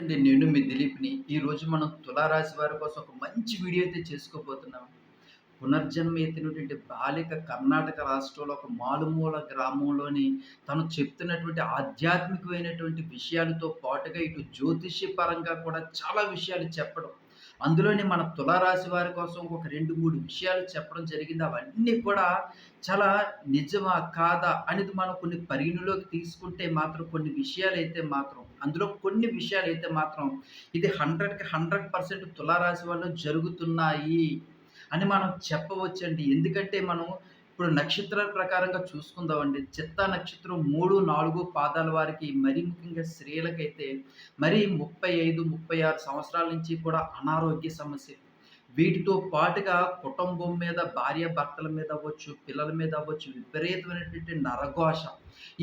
అండి నేను మీ దిలీప్‌ని. ఈరోజు మనం తులారాశి వారి కోసం ఒక మంచి వీడియో అయితే చేసుకోబోతున్నాం. పునర్జన్మ ఎత్తినటువంటి బాలిక కర్ణాటక రాష్ట్రంలో ఒక మాలుమూల గ్రామంలోని తను చెప్తున్నటువంటి ఆధ్యాత్మికమైనటువంటి విషయాలతో పాటుగా ఇటు జ్యోతిష్య పరంగా కూడా చాలా విషయాలు చెప్పడం. అందులోనే మన తులారాశి వారి కోసం ఒక 2, 3 విషయాలు చెప్పడం జరిగింది. అవన్నీ కూడా చాలా నిజమా? కాదా? అనేది మనం కొన్ని పరిగణలోకి తీసుకుంటే మాత్రం కొన్ని విషయాలు అయితే మాత్రం అందులో కొన్ని విషయాలు అయితే మాత్రం ఇది 100కి 100% తులారాశి వాళ్ళు జరుగుతున్నాయి అని మనం చెప్పవచ్చండి. ఎందుకంటే మనం ఇప్పుడు నక్షత్రాల ప్రకారంగా చూసుకుందామండి. చిత్త నక్షత్రం 3, 4 పాదాల వారికి మరీ ముఖ్యంగా స్త్రీలకైతే మరి 35, 36 సంవత్సరాల నుంచి కూడా అనారోగ్య సమస్యలు. వీటితో పాటుగా కుటుంబం మీద భార్య భర్తల మీద అవ్వచ్చు, పిల్లల మీద అవ్వచ్చు విపరీతమైనటువంటి నరఘోష.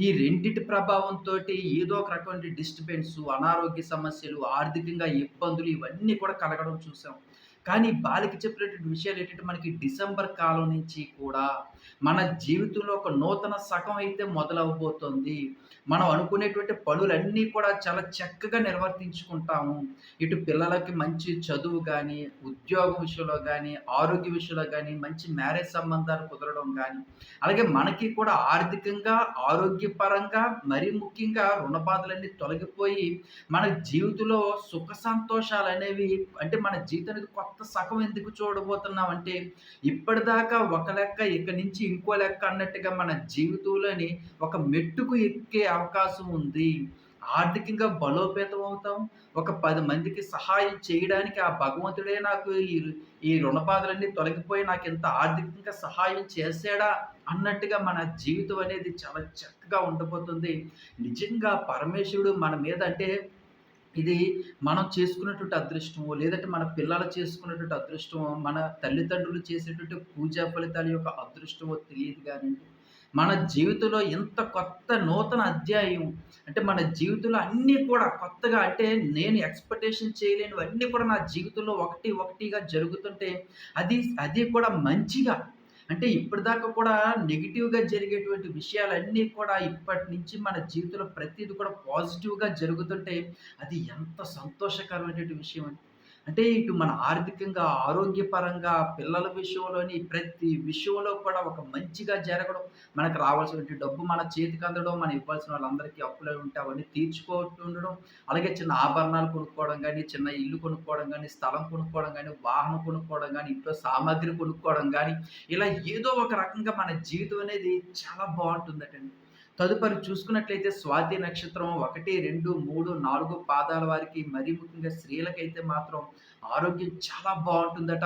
ఈ రెండిటి ప్రభావంతోటి ఏదో ఒక రకమైన డిస్టర్బెన్స్ అనారోగ్య సమస్యలు, ఆర్థికంగా ఇబ్బందులు ఇవన్నీ కూడా కలగడం చూసాం. కానీ బాలిక చెప్పినటువంటి విషయాలు ఏంటంటే మనకి డిసెంబర్ కాలం నుంచి కూడా మన జీవితంలో ఒక నూతన సగం అయితే మొదలవ్వబోతోంది. మనం అనుకునేటువంటి పనులన్నీ కూడా చాలా చక్కగా నిర్వర్తించుకుంటాము. ఇటు పిల్లలకి మంచి చదువు కానీ ఉద్యోగం విషయంలో కానీ ఆరోగ్య విషయంలో కానీ మంచి మ్యారేజ్ సంబంధాలు కుదరడం కానీ అలాగే మనకి కూడా ఆర్థికంగా, ఆరోగ్యపరంగా మరీ ముఖ్యంగా రుణబాధలన్నీ తొలగిపోయి మన జీవితంలో సుఖ సంతోషాలు అనేవి అంటే మన జీవితానికి కొత్త కొత్త సగం ఎందుకు చూడబోతున్నాం అంటే ఇప్పటిదాకా ఒక లెక్క ఇక నుంచి ఇంకో లెక్క అన్నట్టుగా మన జీవితంలోని ఒక మెట్టుకు ఎక్కే అవకాశం ఉంది. ఆర్థికంగా బలోపేతం అవుతాం. ఒక పది మందికి సహాయం చేయడానికి ఆ భగవంతుడే నాకు ఈ ఈ రుణ తొలగిపోయి నాకు ఇంత ఆర్థికంగా సహాయం చేశాడా అన్నట్టుగా మన జీవితం అనేది చాలా చక్కగా ఉండబోతుంది. నిజంగా పరమేశ్వరుడు మన మీద అంటే ఇది మనం చేసుకున్నటువంటి అదృష్టమో, లేదంటే మన పిల్లలు చేసుకున్నటువంటి అదృష్టమో, మన తల్లిదండ్రులు చేసేటువంటి పూజా ఫలితాల యొక్క అదృష్టమో తెలియదు కానీ మన జీవితంలో ఎంత కొత్త నూతన అధ్యాయం అంటే మన జీవితంలో అన్నీ కూడా కొత్తగా అంటే నేను ఎక్స్‌పెక్టేషన్ చేయలేనివన్నీ కూడా నా జీవితంలో ఒకటి ఒకటిగా జరుగుతుంటే అది అది కూడా మంచిగా అంటే ఇప్పటిదాకా కూడా నెగిటివ్గా జరిగేటువంటి విషయాలన్నీ కూడా ఇప్పటి నుంచి మన జీవితంలో ప్రతిదీ కూడా పాజిటివ్‌గా జరుగుతుంటే అది ఎంత సంతోషకరమైనటువంటి విషయం అంటే అంటే ఇటు మన ఆర్థికంగా, ఆరోగ్యపరంగా, పిల్లల విషయంలోని ప్రతి విషయంలో కూడా ఒక మంచిగా జరగడం, మనకు రావాల్సినటువంటి డబ్బు మన చేతికి అందడం, మనం ఇవ్వాల్సిన వాళ్ళందరికీ అప్పులే ఉంటే అవన్నీ తీర్చుకుంటుండడం, అలాగే చిన్న ఆభరణాలు కొనుక్కోవడం కానీ చిన్న ఇల్లు కొనుక్కోవడం కానీ స్థలం కొనుక్కోవడం కానీ వాహనం కొనుక్కోవడం కానీ ఇంట్లో సామాగ్రి కొనుక్కోవడం కానీ ఇలా ఏదో ఒక రకంగా మన జీవితం అనేది చాలా బాగుంటుందటండి. తదుపరి చూసుకున్నట్లయితే స్వాతి నక్షత్రం 1, 2, 3, 4 పాదాల వారికి మరీ ముఖ్యంగా స్త్రీలకైతే మాత్రం ఆరోగ్యం చాలా బాగుంటుందట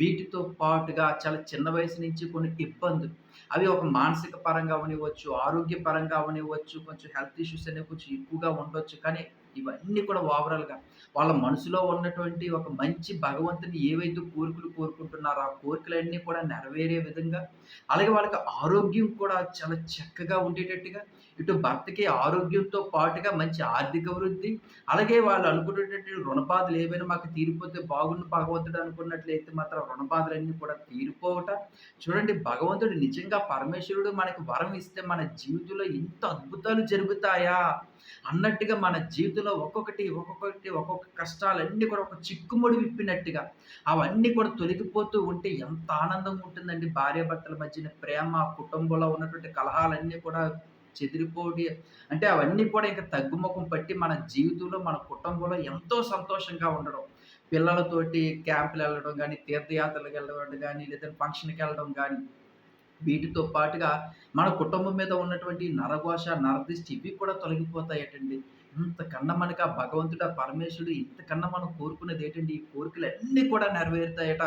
వీటితో పాటుగా చాలా చిన్న వయసు నుంచి కొన్ని ఇబ్బందులు. అవి ఒక మానసిక పరంగా అవ్వనివ్వచ్చు, ఆరోగ్య పరంగా అవ్వనివ్వచ్చు, కొంచెం హెల్త్ ఇష్యూస్ అనేవి కొంచెం ఎక్కువగా ఉండొచ్చు. కానీ ఇవన్నీ కూడా ఓవరాల్‌గా వాళ్ళ మనసులో ఉన్నటువంటి ఒక మంచి భగవంతుని ఏవైతే కోరికలు కోరుకుంటున్నారో, ఆ కోరికలన్నీ కూడా నెరవేరే విధంగా, అలాగే వాళ్ళకి ఆరోగ్యం కూడా చాలా చక్కగా ఉండేటట్టుగా, ఇటు భర్తకి ఆరోగ్యంతో పాటుగా మంచి ఆర్థిక వృద్ధి, అలాగే వాళ్ళు అనుకునేటటువంటి రుణబాధలు ఏవైనా మాకు తీరిపోతే బాగుండు భగవంతుడు అనుకున్నట్లయితే మాత్రం రుణబాధలన్నీ కూడా తీరిపోవట. చూడండి భగవంతుడు నిజంగా పరమేశ్వరుడు మనకు వరం ఇస్తే మన జీవితంలో ఇంత అద్భుతాలు జరుగుతాయా? అన్నట్టుగా మన జీవితంలో ఒక్కొక్కటి, ఒక్కొక్కటి, ఒక్కొక్క కష్టాలన్నీ కూడా ఒక చిక్కుముడి విప్పినట్టుగా అవన్నీ కూడా తొలగిపోతూ ఉంటే ఎంత ఆనందంగా ఉంటుందండి. భార్యాభర్తల మధ్యన ప్రేమ, కుటుంబంలో ఉన్నటువంటి కలహాలన్నీ కూడా చెదిరిపోడి అంటే అవన్నీ కూడా ఇంకా తగ్గుముఖం పట్టి మన జీవితంలో, మన కుటుంబంలో ఎంతో సంతోషంగా ఉండడం. పిల్లలతోటి క్యాంపులు వెళ్ళడం కానీ తీర్థయాత్రలకు వెళ్ళడం కానీ లేదంటే ఫంక్షన్కి వెళ్ళడం కానీ వీటితో పాటుగా మన కుటుంబం మీద ఉన్నటువంటి నరఘోష, నరదిష్టి ఇవి కూడా తొలగిపోతాయటండి. ఇంతకన్నా మనకి ఆ భగవంతుడు, ఆ పరమేశ్వరుడు ఇంతకన్నా మనం కోరుకునేదేటండి? ఈ కోరికలన్నీ కూడా నెరవేరుతాయట.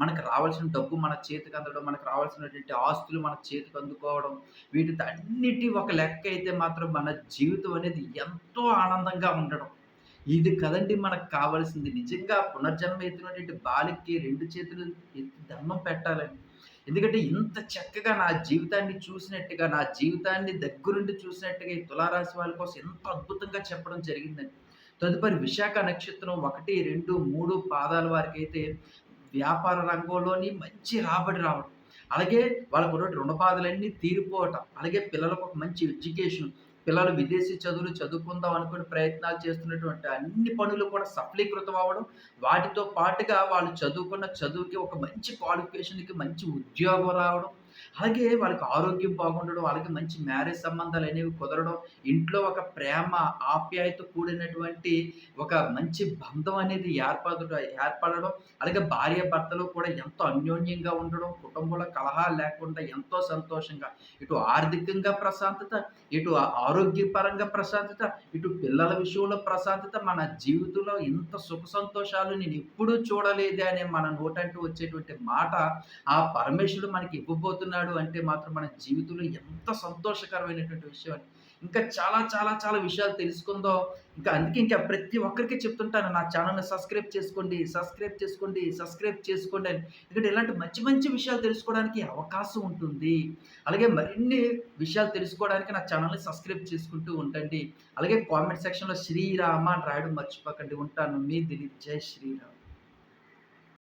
మనకు రావాల్సిన డబ్బు మన చేతికి అందడం, మనకు రావాల్సినటువంటి ఆస్తులు మన చేతికి అందుకోవడం, వీటితో అన్నిటి ఒక లెక్క అయితే మాత్రం మన జీవితం అనేది ఎంతో ఆనందంగా ఉండడం. ఇది కదండీ మనకు కావాల్సింది. నిజంగా పునర్జన్మ ఎత్తినటువంటి బాలికకి రెండు చేతులు ఎత్తి దండం పెట్టాలండి. ఎందుకంటే ఇంత చక్కగా నా జీవితాన్ని చూసినట్టుగా, నా జీవితాన్ని దగ్గరుండి చూసినట్టుగా ఈ తులారాశి వాళ్ళ కోసం ఎంత అద్భుతంగా చెప్పడం జరిగిందండి. తదుపరి విశాఖ నక్షత్రం 1, 2, 3 పాదాల వారికైతే వ్యాపార రంగంలోని మంచి రాబడి రావడం. అలాగే వాళ్ళకున్నటువంటి రుణ బాధలన్నీ తీరిపోవటం. అలాగే పిల్లలకు ఒక మంచి ఎడ్యుకేషన్, పిల్లలు విదేశీ చదువులు చదువుకుందాం అనుకుని ప్రయత్నాలు చేస్తున్నటువంటి అన్ని పనులు కూడా సఫలీకృతం అవ్వడం, వాటితో పాటుగా వాళ్ళు చదువుకున్న చదువుకి ఒక మంచి క్వాలిఫికేషన్‌కి మంచి ఉద్యోగం రావడం, అలాగే వాళ్ళకి ఆరోగ్యం బాగుండడం, అలాగే మంచి మ్యారేజ్ సంబంధాలు అనేవి కుదరడం, ఇంట్లో ఒక ప్రేమ, ఆప్యాయత కూడినటువంటి ఒక మంచి బంధం అనేది ఏర్పడ ఏర్పడడం, అలాగే భార్యాభర్తలు కూడా ఎంతో అన్యోన్యంగా ఉండడం, కుటుంబంలో కలహాలు లేకుండా ఎంతో సంతోషంగా ఇటు ఆర్థికంగా ప్రశాంతత, ఇటు ఆరోగ్యపరంగా ప్రశాంతత, ఇటు పిల్లల విషయంలో ప్రశాంతత, మన జీవితంలో ఇంత సుఖ సంతోషాలు నేను ఎప్పుడూ చూడలేదే అనే మన నోటంటూ వచ్చేటువంటి మాట ఆ పరమేశ్వరుడు మనకి ఇవ్వబోతున్నాడు. అంటే మాత్రం మన జీవితంలో ఎంత సంతోషకరమైనటువంటి విషయం అని. ఇంకా చాలా చాలా చాలా విషయాలు తెలుసుకుందో ఇంకా అందుకే ఇంకా ప్రతి ఒక్కరికి చెప్తుంటాను నా ఛానల్ని సబ్స్క్రైబ్ చేసుకోండి, సబ్స్క్రైబ్ చేసుకోండి, సబ్స్క్రైబ్ చేసుకోండి అని. ఎందుకంటే ఇలాంటి మంచి మంచి విషయాలు తెలుసుకోవడానికి అవకాశం ఉంటుంది. అలాగే మరిన్ని విషయాలు తెలుసుకోవడానికి నా ఛానల్ని సబ్స్క్రైబ్ చేసుకుంటూ ఉండండి. అలాగే కామెంట్ సెక్షన్‌లో శ్రీరామ అని రాయడం మర్చిపోకండి. ఉంటాను. మీ దిలీప్. జై శ్రీరామ్.